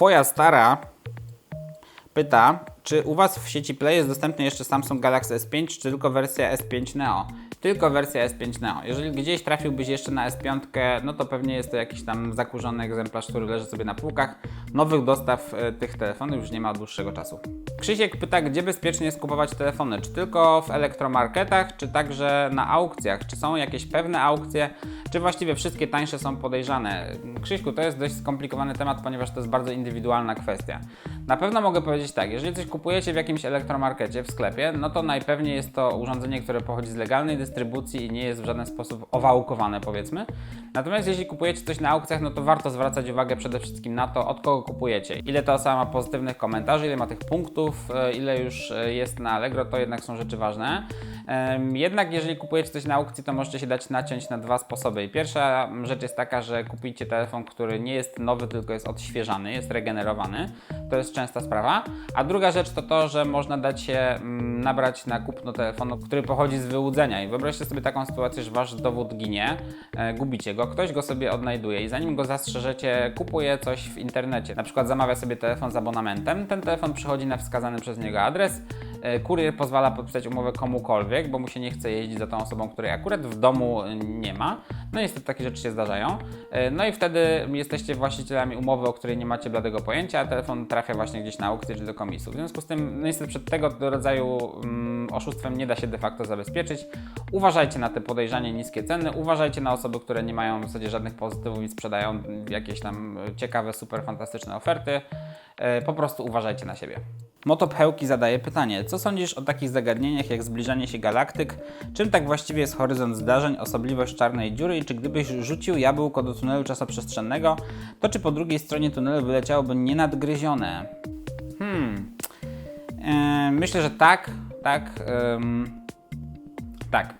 Twoja stara pyta, czy u Was w sieci Play jest dostępny jeszcze Samsung Galaxy S5, czy tylko wersja S5 Neo? Tylko wersja S5 Neo. Jeżeli gdzieś trafiłbyś jeszcze na S5, no to pewnie jest to jakiś tam zakurzony egzemplarz, który leży sobie na półkach. Nowych dostaw e, tych telefonów już nie ma od dłuższego czasu. Krzysiek pyta, gdzie bezpiecznie jest kupować telefony? Czy tylko w elektromarketach, czy także na aukcjach? Czy są jakieś pewne aukcje, czy właściwie wszystkie tańsze są podejrzane? Krzyśku, to jest dość skomplikowany temat, ponieważ to jest bardzo indywidualna kwestia. Na pewno mogę powiedzieć tak, jeżeli coś kupujecie w jakimś elektromarkecie, w sklepie, no to najpewniej jest to urządzenie, które pochodzi z legalnej dystrybucji i nie jest w żaden sposób owałkowane, powiedzmy. Natomiast jeśli kupujecie coś na aukcjach, no to warto zwracać uwagę przede wszystkim na to, od kogo kupujecie. Ile ta osoba ma pozytywnych komentarzy, ile ma tych punktów, e, ile już e, jest na Allegro, to jednak są rzeczy ważne. Jednak jeżeli kupujecie coś na aukcji, to możecie się dać naciąć na dwa sposoby. I pierwsza rzecz jest taka, że kupicie telefon, który nie jest nowy, tylko jest odświeżany, jest regenerowany. To jest częsta sprawa. A druga rzecz to to, że można dać się mm, nabrać na kupno telefonu, który pochodzi z wyłudzenia. I wyobraźcie sobie taką sytuację, że wasz dowód ginie, e, gubicie go, ktoś go sobie odnajduje i zanim go zastrzeżecie, kupuje coś w internecie. Na przykład zamawia sobie telefon z abonamentem. Ten telefon przychodzi na wskazany przez niego adres. E, Kurier pozwala podpisać umowę komukolwiek, bo mu się nie chce jeździć za tą osobą, której akurat w domu e, nie ma. No niestety takie rzeczy się zdarzają. E, No i wtedy jesteście właścicielami umowy, o której nie macie bladego pojęcia, a telefon trafia właśnie gdzieś na aukcję czy do komisu. W związku z tym, no niestety przed tego rodzaju mm, oszustwem nie da się de facto zabezpieczyć. Uważajcie na te podejrzanie niskie ceny, uważajcie na osoby, które nie mają w zasadzie żadnych pozytywów i sprzedają jakieś tam ciekawe, super fantastyczne oferty. Po prostu uważajcie na siebie. Motopchełki zadaje pytanie, co sądzisz o takich zagadnieniach jak zbliżanie się galaktyk? Czym tak właściwie jest horyzont zdarzeń, osobliwość czarnej dziury i czy gdybyś rzucił jabłko do tunelu czasoprzestrzennego, to czy po drugiej stronie tunelu wyleciałoby nienadgryzione? Hmm. E, myślę, że tak, tak, em, tak.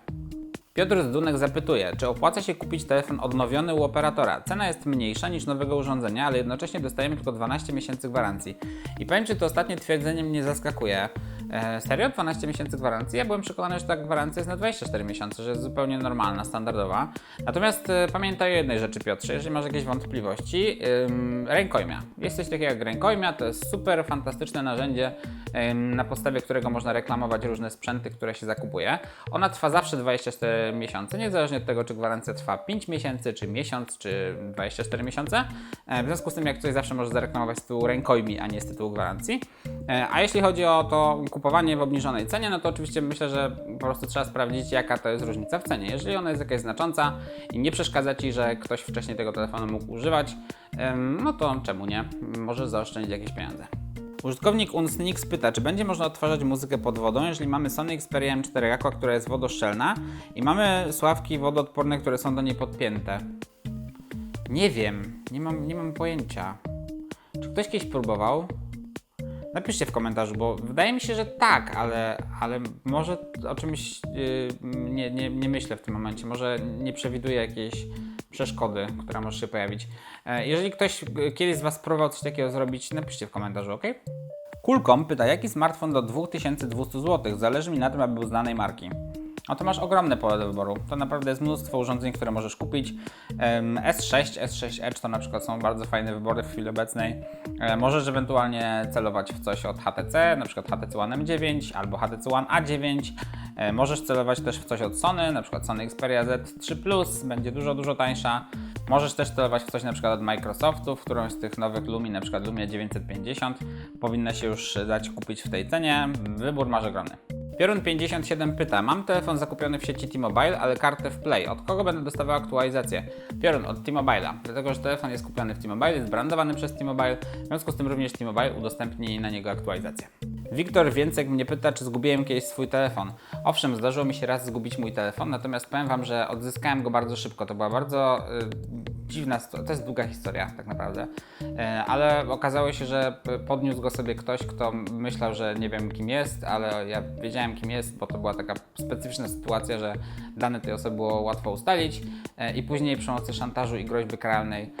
Piotr Zdunek zapytuje, czy opłaca się kupić telefon odnowiony u operatora? Cena jest mniejsza niż nowego urządzenia, ale jednocześnie dostajemy tylko 12 miesięcy gwarancji. I powiem Ci, to ostatnie twierdzenie mnie zaskakuje. E, serio? 12 miesięcy gwarancji? Ja byłem przekonany, że ta gwarancja jest na 24 miesiące, że jest zupełnie normalna, standardowa. Natomiast e, pamiętaj o jednej rzeczy, Piotrze, jeżeli masz jakieś wątpliwości, ym, rękojmia. Jest coś takiego jak rękojmia, to jest super fantastyczne narzędzie, na podstawie którego można reklamować różne sprzęty, które się zakupuje. Ona trwa zawsze 24 miesiące, niezależnie od tego, czy gwarancja trwa 5 miesięcy, czy miesiąc, czy 24 miesiące. E, W związku z tym, jak coś zawsze możesz zareklamować z tytułu rękojmi, a nie z tytułu gwarancji. E, A jeśli chodzi o to kupowanie w obniżonej cenie, no to oczywiście myślę, że po prostu trzeba sprawdzić, jaka to jest różnica w cenie. Jeżeli ona jest jakaś znacząca i nie przeszkadza Ci, że ktoś wcześniej tego telefonu mógł używać, no to czemu nie? Możesz zaoszczędzić jakieś pieniądze. Użytkownik Unsnix pyta, czy będzie można odtwarzać muzykę pod wodą, jeżeli mamy Sony Xperia M4 Aqua, która jest wodoszczelna i mamy sławki wodoodporne, które są do niej podpięte. Nie wiem, nie mam, nie mam pojęcia. Czy ktoś kiedyś próbował? Napiszcie w komentarzu, bo wydaje mi się, że tak, ale, ale może o czymś yy, nie, nie, nie myślę w tym momencie. Może nie przewiduję jakiejś przeszkody, która może się pojawić. E, Jeżeli ktoś y, kiedyś z Was próbował coś takiego zrobić, napiszcie w komentarzu, ok? Kulkom pyta, jaki smartfon do 2200 zł? Zależy mi na tym, aby był znanej marki. No to masz ogromne pole do wyboru. To naprawdę jest mnóstwo urządzeń, które możesz kupić. Em, S6, S6 Edge to na przykład są bardzo fajne wybory w chwili obecnej. E, Możesz ewentualnie celować w coś od HTC, na przykład HTC One M9 albo HTC One A9. E, Możesz celować też w coś od Sony, na przykład Sony Xperia Z3 Plus, będzie dużo, dużo tańsza. Możesz też celować w coś na przykład od Microsoftu, w którąś z tych nowych Lumi, na przykład Lumia 950. Powinna się już dać kupić w tej cenie. Wybór masz ogromny. Piorun57 pyta, mam telefon zakupiony w sieci T-Mobile, ale kartę w Play. Od kogo będę dostawał aktualizację? Piorun, od T-Mobile'a. Dlatego, że telefon jest kupiony w T-Mobile, jest brandowany przez T-Mobile, w związku z tym również T-Mobile udostępni na niego aktualizację. Wiktor Więcek mnie pyta, czy zgubiłem kiedyś swój telefon. Owszem, zdarzyło mi się raz zgubić mój telefon, natomiast powiem Wam, że odzyskałem go bardzo szybko. To była bardzo y, dziwna to jest długa historia tak naprawdę, y, ale okazało się, że podniósł go sobie ktoś, kto myślał, że nie wiem kim jest, ale ja wiedziałem kim jest, bo to była taka specyficzna sytuacja, że dane tej osoby było łatwo ustalić y, i później przy pomocy szantażu i groźby karalnej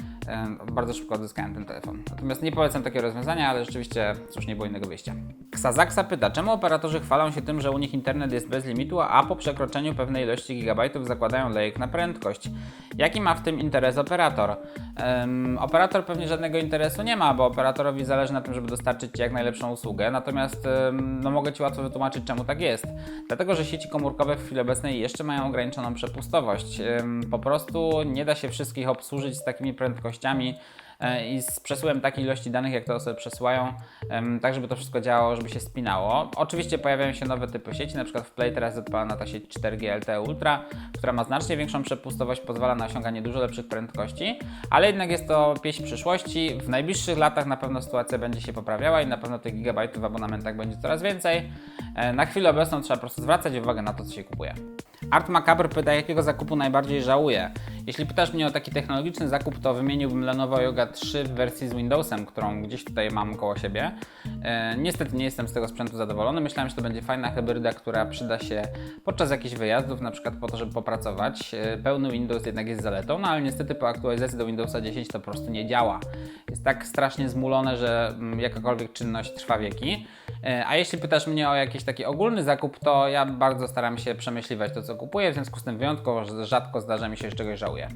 bardzo szybko odzyskałem ten telefon. Natomiast nie polecam takiego rozwiązania, ale rzeczywiście cóż, nie było innego wyjścia. Ksazaksa pyta, czemu operatorzy chwalą się tym, że u nich internet jest bez limitu, a po przekroczeniu pewnej ilości gigabajtów zakładają lejek na prędkość? Jaki ma w tym interes operator? Operator pewnie żadnego interesu nie ma, bo operatorowi zależy na tym, żeby dostarczyć Ci jak najlepszą usługę, natomiast no, mogę Ci łatwo wytłumaczyć, czemu tak jest. Dlatego, że sieci komórkowe w chwili obecnej jeszcze mają ograniczoną przepustowość. Po prostu nie da się wszystkich obsłużyć z takimi prędkościami e, i z przesyłem takiej ilości danych, jak te osoby przesyłają, tak żeby to wszystko działało, żeby się spinało. Oczywiście pojawiają się nowe typy sieci, na przykład w Play teraz odpalana ta sieć 4G LTE Ultra, która ma znacznie większą przepustowość, pozwala na osiąganie dużo lepszych prędkości, ale jednak jest to pieśń przyszłości. W najbliższych latach na pewno sytuacja będzie się poprawiała i na pewno tych gigabajtów w abonamentach będzie coraz więcej. E, Na chwilę obecną trzeba po prostu zwracać uwagę na to, co się kupuje. Art Macabre pyta, jakiego zakupu najbardziej żałuję. Jeśli pytasz mnie o taki technologiczny zakup, to wymieniłbym Lenovo Yoga 3 w wersji z Windowsem, którą gdzieś tutaj mam koło siebie. E, niestety nie jestem z tego sprzętu zadowolony. Myślałem, że to będzie fajna hybryda, która przyda się podczas jakichś wyjazdów, na przykład po to, żeby popracować. E, pełny Windows jednak jest zaletą, no ale niestety po aktualizacji do Windowsa 10 to po prostu nie działa. Jest tak strasznie zmulone, że mm, jakakolwiek czynność trwa wieki. E, A jeśli pytasz mnie o jakiś taki ogólny zakup, to ja bardzo staram się przemyśliwać to, co kupuję, w związku z tym wyjątkowo rzadko zdarza mi się, że czegoś żałuję.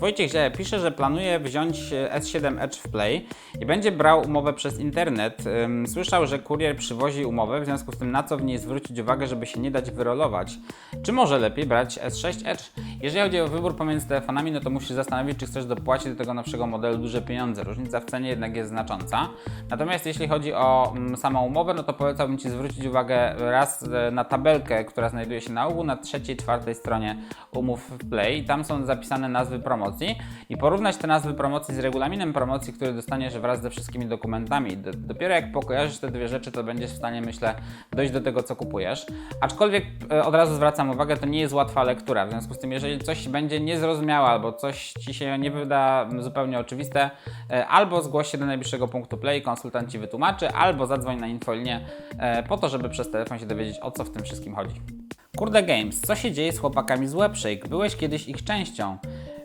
Wojciech Zie pisze, że planuje wziąć e, S7 Edge w Play i będzie brał umowę przez internet. Słyszał, że kurier przywozi umowę, w związku z tym na co w niej zwrócić uwagę, żeby się nie dać wyrolować. Czy może lepiej brać S6 Edge? Jeżeli chodzi o wybór pomiędzy telefonami, no to musisz zastanowić, czy chcesz dopłacić do tego nowszego modelu duże pieniądze. Różnica w cenie jednak jest znacząca. Natomiast jeśli chodzi o mm, samą umowę, no to polecałbym Ci zwrócić uwagę raz e, na tabelkę, która znajduje się na ogół na trzeciej, czwartej stronie umów w Play. Tam są zapisane nazwy promocji i porównać te nazwy promocji z regulaminem promocji, który dostaniesz wraz ze wszystkimi dokumentami. D- dopiero jak pokojarzysz te dwie rzeczy, to będziesz w stanie, myślę, dojść do tego, co kupujesz. Aczkolwiek e, od razu zwracam uwagę, to nie jest łatwa lektura. W związku z tym, jeżeli coś będzie niezrozumiałe albo coś Ci się nie wyda zupełnie oczywiste, e, albo zgłoś się do najbliższego punktu Play, konsultant Ci wytłumaczy, albo zadzwoń na infolinię e, po to, żeby przez telefon się dowiedzieć, o co w tym wszystkim chodzi. Kurde Games, co się dzieje z chłopakami z Webshake? Byłeś kiedyś ich częścią.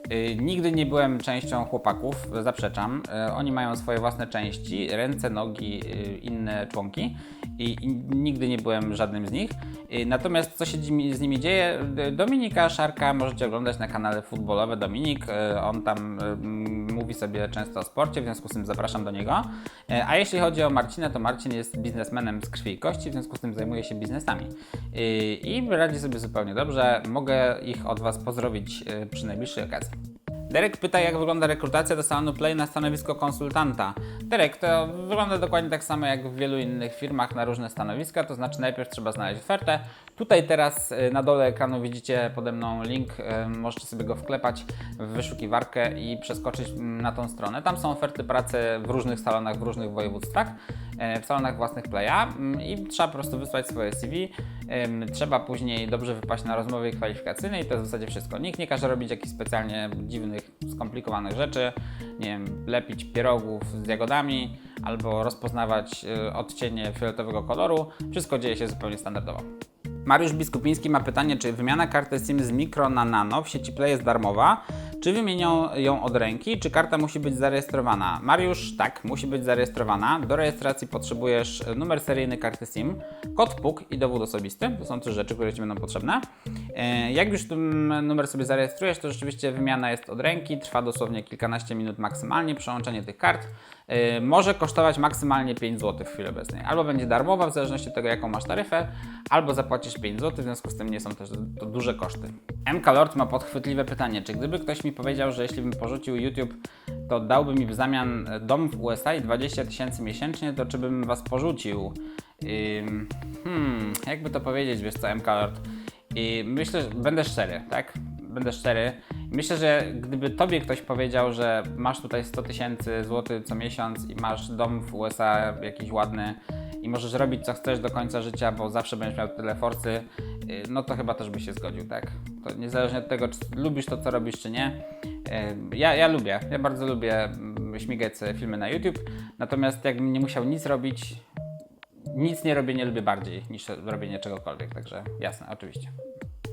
Yy, nigdy nie byłem częścią chłopaków, zaprzeczam. Yy, oni mają swoje własne części, ręce, nogi, yy, inne członki i, nigdy nie byłem żadnym z nich. Natomiast co się z nimi dzieje? Dominika Szarka możecie oglądać na kanale futbolowe Dominik. On tam mówi sobie często o sporcie, w związku z tym zapraszam do niego. A jeśli chodzi o Marcinę, to Marcin jest biznesmenem z krwi i kości, w związku z tym zajmuje się biznesami. I radzi sobie zupełnie dobrze. Mogę ich od Was pozdrowić przy najbliższej okazji. Derek pyta, jak wygląda rekrutacja do salonu Play na stanowisko konsultanta. Derek, to wygląda dokładnie tak samo jak w wielu innych firmach na różne stanowiska, to znaczy najpierw trzeba znaleźć ofertę. Tutaj teraz y, na dole ekranu widzicie pode mną link, y, możecie sobie go wklepać w wyszukiwarkę i przeskoczyć mm, na tą stronę. Tam są oferty pracy w różnych salonach, w różnych województwach, y, w salonach własnych Playa mm, i trzeba po prostu wysłać swoje CV. Trzeba później dobrze wypaść na rozmowie kwalifikacyjnej to jest w zasadzie wszystko. Nikt nie każe robić jakichś specjalnie dziwnych, skomplikowanych rzeczy, nie wiem, lepić pierogów z jagodami albo rozpoznawać y, odcienie fioletowego koloru. Wszystko dzieje się zupełnie standardowo. Mariusz Biskupiński ma pytanie, czy wymiana karty SIM z mikro na nano w sieci Play jest darmowa, czy wymienią ją od ręki, czy karta musi być zarejestrowana? Mariusz, tak, musi być zarejestrowana. Do rejestracji potrzebujesz numer seryjny karty SIM, kod PUK i dowód osobisty. To są trzy rzeczy, które Ci będą potrzebne. E, Jak już ten numer sobie zarejestrujesz, to rzeczywiście wymiana jest od ręki, trwa dosłownie kilkanaście minut maksymalnie, przełączenie tych kart. E, Może kosztować maksymalnie 5 zł w chwili obecnej. Albo będzie darmowa, w zależności od tego, jaką masz taryfę, albo zapłacisz 5 zł, w związku z tym nie są też to duże koszty. MK Lord ma podchwytliwe pytanie, czy gdyby ktoś mi powiedział, że jeśli bym porzucił YouTube, to dałby mi w zamian dom w USA i 20 tysięcy miesięcznie, to czy bym was porzucił? Hmm, jakby to powiedzieć, wiesz co, MK Lord? I myślę, że będę szczery, tak? Będę szczery. Myślę, że gdyby tobie ktoś powiedział, że masz tutaj 100 tysięcy złotych co miesiąc i masz dom w USA jakiś ładny i możesz robić co chcesz do końca życia, bo zawsze będziesz miał tyle forcy, yy, no to chyba też byś się zgodził, tak? To niezależnie od tego, czy lubisz to, co robisz, czy nie. Yy, Ja, ja lubię, ja bardzo lubię mm, śmigać filmy na YouTube, natomiast jakbym nie musiał nic robić, nic nie robię, nie lubię bardziej niż robienie czegokolwiek, także jasne, oczywiście.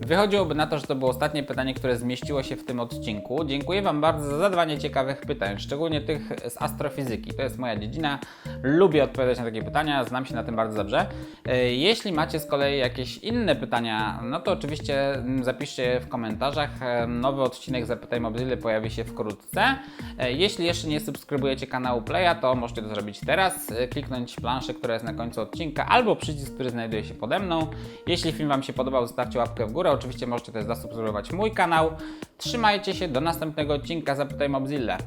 Wychodziłoby na to, że to było ostatnie pytanie, które zmieściło się w tym odcinku. Dziękuję Wam bardzo za zadawanie ciekawych pytań, szczególnie tych z astrofizyki. To jest moja dziedzina. Lubię odpowiadać na takie pytania, znam się na tym bardzo dobrze. E, Jeśli macie z kolei jakieś inne pytania, no to oczywiście mm, zapiszcie je w komentarzach. E, Nowy odcinek Zapytaj Mobile pojawi się wkrótce. E, Jeśli jeszcze nie subskrybujecie kanału Playa, to możecie to zrobić teraz. Kliknąć planszę, która jest na końcu odcinka, albo przycisk, który znajduje się pode mną. Jeśli film Wam się podobał, zostawcie łapkę w górę. Oczywiście możecie też zasubskrybować mój kanał. Trzymajcie się, do następnego odcinka Zapytaj Mobzilla.